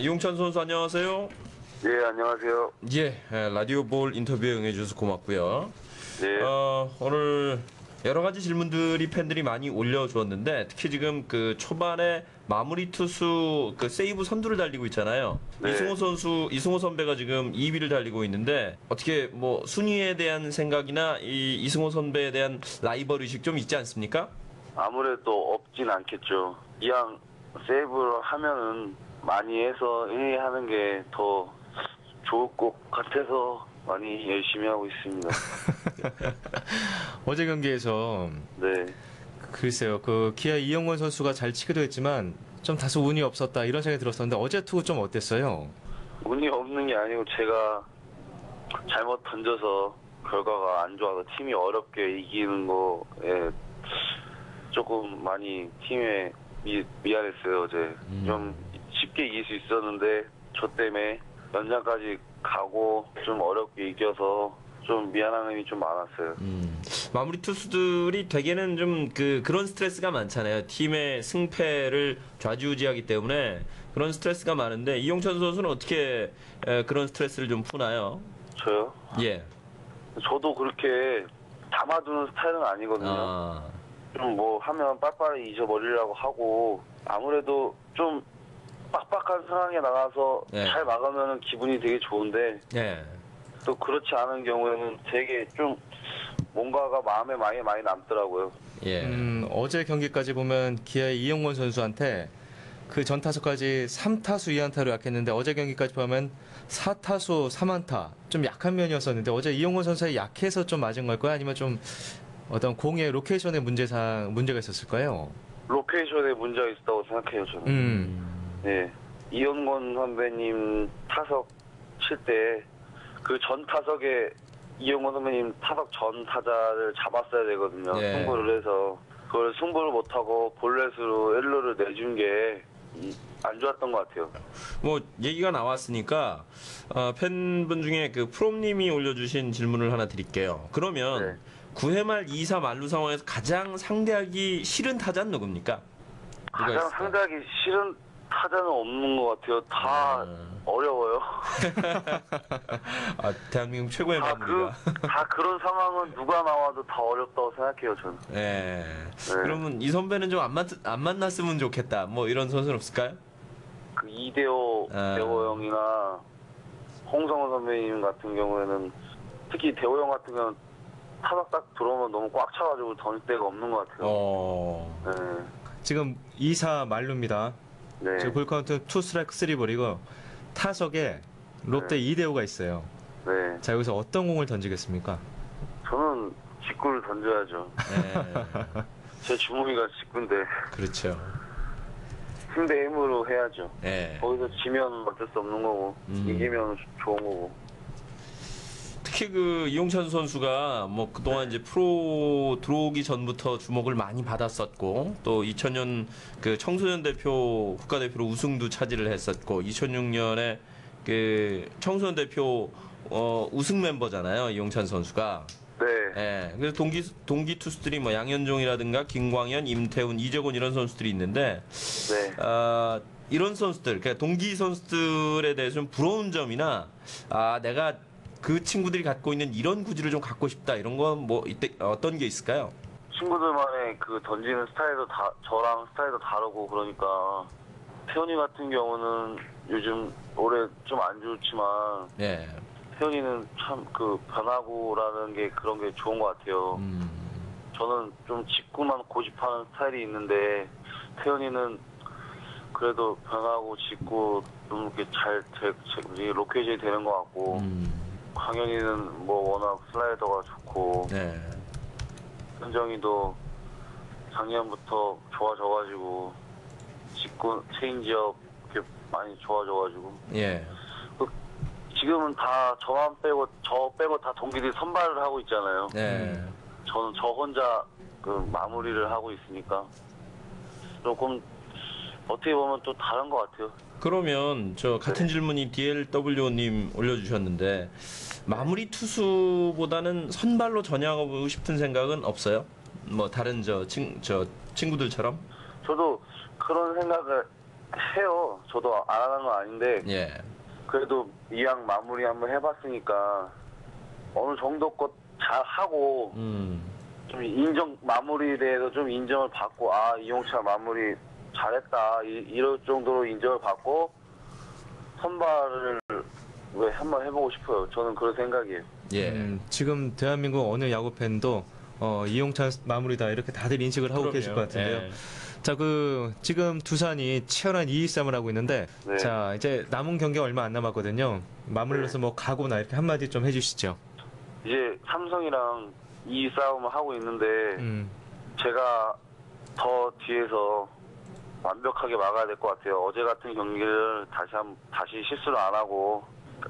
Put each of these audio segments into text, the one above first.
이용찬 선수 안녕하세요. 예, 안녕하세요. 예, 에, 라디오 볼 인터뷰에 응해주셔서 고맙고요. 예, 어, 오늘 여러 가지 질문들이 팬들이 많이 올려주었는데 특히 지금 그 초반에 마무리 투수 그 세이브 선두를 달리고 있잖아요. 네. 이승호 선수, 이승호 선배가 지금 2위를 달리고 있는데 어떻게 뭐 순위에 대한 생각이나 이 이승호 선배에 대한 라이벌 의식 좀 있지 않습니까? 아무래도 없진 않겠죠. 이왕 세이브를 하면은 많이 해서 1위 하는 게 더 좋을 것 같아서 많이 열심히 하고 있습니다. 어제 경기에서 네. 글쎄요, 그 기아 이영권 선수가 잘 치기도 했지만 좀 다소 운이 없었다 이런 생각이 들었었는데 어제 투구 좀 어땠어요? 운이 없는 게 아니고 제가 잘못 던져서 결과가 안 좋아서 팀이 어렵게 이기는 거에 조금 많이 팀에 미, 미안했어요 어제 좀 쉽게 이길 수 있었는데 저 때문에 연장까지 가고 좀 어렵게 이겨서 좀 미안함이 좀 많았어요 음, 마무리 투수들이 대개는 좀 그 그런 스트레스가 많잖아요. 팀의 승패를 좌지우지하기 때문에 그런 스트레스가 많은데 이용찬 선수는 어떻게 에, 그런 스트레스를 좀 푸나요? 저요? 예. 저도 그렇게 담아두는 스타일은 아니거든요 아, 좀 뭐 하면 빨리빨리 잊어버리려고 하고 아무래도 좀 빡빡한 상황에 나가서 네. 잘 막으면 기분이 되게 좋은데 예. 또 그렇지 않은 경우에는 되게 좀 뭔가가 마음에 많이 많이 남더라고요. 예. 음, 어제 경기까지 보면 기아의 이영권 선수한테 그 전 타수까지 3타수 2안타로 약했는데 어제 경기까지 보면 4타수 3안타 좀 약한 면이었었는데 어제 이영권 선수가 약해서 좀 맞은 걸까요? 아니면 좀 어떤 공의 로케이션의 문제상 문제가 있었을까요? 로케이션에 문제가 있었다고 생각해요 저는. 음, 네. 이현권 선배님 타석 칠 때 그 전 타석에 이영권 선배님 타석 전 타자를 잡았어야 되거든요. 네. 승부를 해서 그걸 승부를 못하고 볼넷으로 1루를 내준 게 안 좋았던 것 같아요. 뭐 얘기가 나왔으니까 어, 팬분 중에 그 프롬님이 올려주신 질문을 하나 드릴게요. 그러면 네. 9회 말 2사 만루 상황에서 가장 상대하기 싫은 타자는 누굽니까? 가장 있을까요? 상대하기 싫은 타자는 없는 것 같아요. 다 음. 어려워요. 아, 대한민국 최고의 다, 그, 마무리가. 다 그런 상황은 누가 나와도 다 어렵다고 생각해요, 저는. 예. 그러면 이 선배는 좀 안 만안 만났으면 좋겠다. 뭐 이런 선수는 없을까요? 그 이대호 아. 대호 형이나 홍성호 선배님 같은 경우에는 특히 대호 형 같은 경우는 타석 딱 들어오면 너무 꽉 차가지고 던질 데가 없는 것 같아요. 어. 네. 지금 2사 말루입니다. 네. 지금 볼카운트 2 스트라이크 3 볼이고 타석에 롯데 이대호가 있어요. 네. 자 여기서 어떤 공을 던지겠습니까? 저는 직구를 던져야죠. 예. 제 주먹이가 직구인데 그렇죠. 힘대 힘으로 해야죠. 예. 거기서 지면 어쩔 수 없는 거고 음. 이기면 좋은 거고. 특히 그 이용찬 선수가 뭐 그동안 이제 프로 들어오기 전부터 주목을 많이 받았었고 또 2000년 그 청소년 대표 국가대표로 우승도 차지를 했었고 2006년에 그 청소년 대표 어 우승 멤버잖아요 이용찬 선수가 네. 예 그래서 동기 동기 투수들이 뭐 양현종이라든가 김광현 임태훈 이재곤 이런 선수들이 있는데 네. 아, 이런 선수들, 그러니까 동기 선수들에 대해서 좀 부러운 점이나 아 내가 그 친구들이 갖고 있는 이런 구질을 좀 갖고 싶다 이런 건 뭐 이때 어떤 게 있을까요? 친구들만의 그 던지는 스타일도 다 저랑 스타일도 다르고 그러니까 태훈이 같은 경우는 요즘 올해 좀 안 좋지만 예, 태훈이는 참 그 변하고라는 게 그런 게 좋은 것 같아요. 음, 저는 좀 직구만 고집하는 스타일이 있는데 태훈이는 그래도 변하고 직구 좀 이렇게 잘 제, 제, 로케이션이 되는 것 같고 음, 광현이는 뭐 워낙 슬라이더가 좋고 네, 현정이도 작년부터 좋아져가지고 직구 체인지업 이렇게 많이 좋아져가지고 예, 지금은 다 저만 빼고 저 빼고 다 동기들이 선발을 하고 있잖아요. 네. 저는 저 혼자 그 마무리를 하고 있으니까 조금 어떻게 보면 또 다른 것 같아요. 그러면 저 같은 질문이 DLW님 올려주셨는데 마무리 투수보다는 선발로 전향하고 싶은 생각은 없어요? 뭐 다른 저, 친, 저 친구들처럼? 저도 그런 생각을 해요. 저도 안 하는 건 아닌데 예. 그래도 이왕 마무리 한번 해봤으니까 어느 정도 것잘 하고 음. 좀 인정 마무리에 대해서 좀 인정을 받고 아 이용차 마무리 잘했다 이, 이럴 정도로 인정을 받고 선발을 왜 한번 해보고 싶어요. 저는 그런 생각이에요. 예. 음, 지금 대한민국 어느 야구 팬도 어, 이용찬 마무리다 이렇게 다들 인식을 하고 그럼요. 계실 것 같은데요. 예. 자, 그 지금 두산이 치열한 2위 싸움을 하고 있는데 네. 자, 이제 남은 경기가 얼마 안 남았거든요. 마무리로서 뭐 각오나 이렇게 한마디 좀 해주시죠. 이제 삼성이랑 이 싸움을 하고 있는데 음, 제가 더 뒤에서 완벽하게 막아야 될 것 같아요. 어제 같은 경기를 다시 한 다시 실수를 안 하고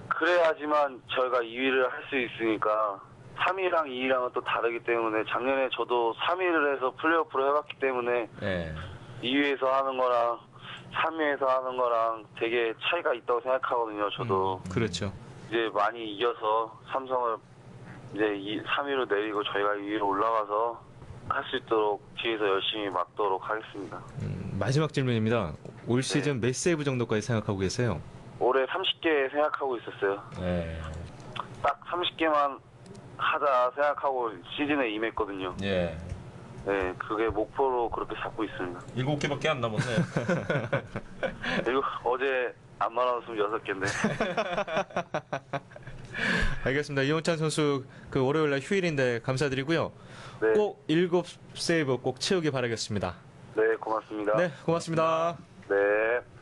그래야지만 저희가 2위를 할 수 있으니까 3위랑 2위랑은 또 다르기 때문에 작년에 저도 3위를 해서 플레이오프를 해봤기 때문에 예. 2위에서 하는 거랑 3위에서 하는 거랑 되게 차이가 있다고 생각하거든요. 저도 음, 그렇죠. 이제 많이 이겨서 삼성을 이제 3위로 내리고 저희가 2위로 올라가서 할 수 있도록 뒤에서 열심히 막도록 하겠습니다. 음, 마지막 질문입니다. 올 시즌 몇 세이브 정도까지 생각하고 계세요? 올해 30개 생각하고 있었어요. 예. 딱 30개만 하자 생각하고 시즌에 임했거든요. 예. 네, 그게 목표로 그렇게 잡고 있습니다. 일곱 개밖에 안 남았네요. 그리고 어제 안 말아놨으면 6개인데. 알겠습니다. 이용찬 선수 그 월요일 날 휴일인데 감사드리고요. 네, 꼭 일곱 세이브 꼭 채우기 바라겠습니다. 네, 고맙습니다. 네, 고맙습니다. 네.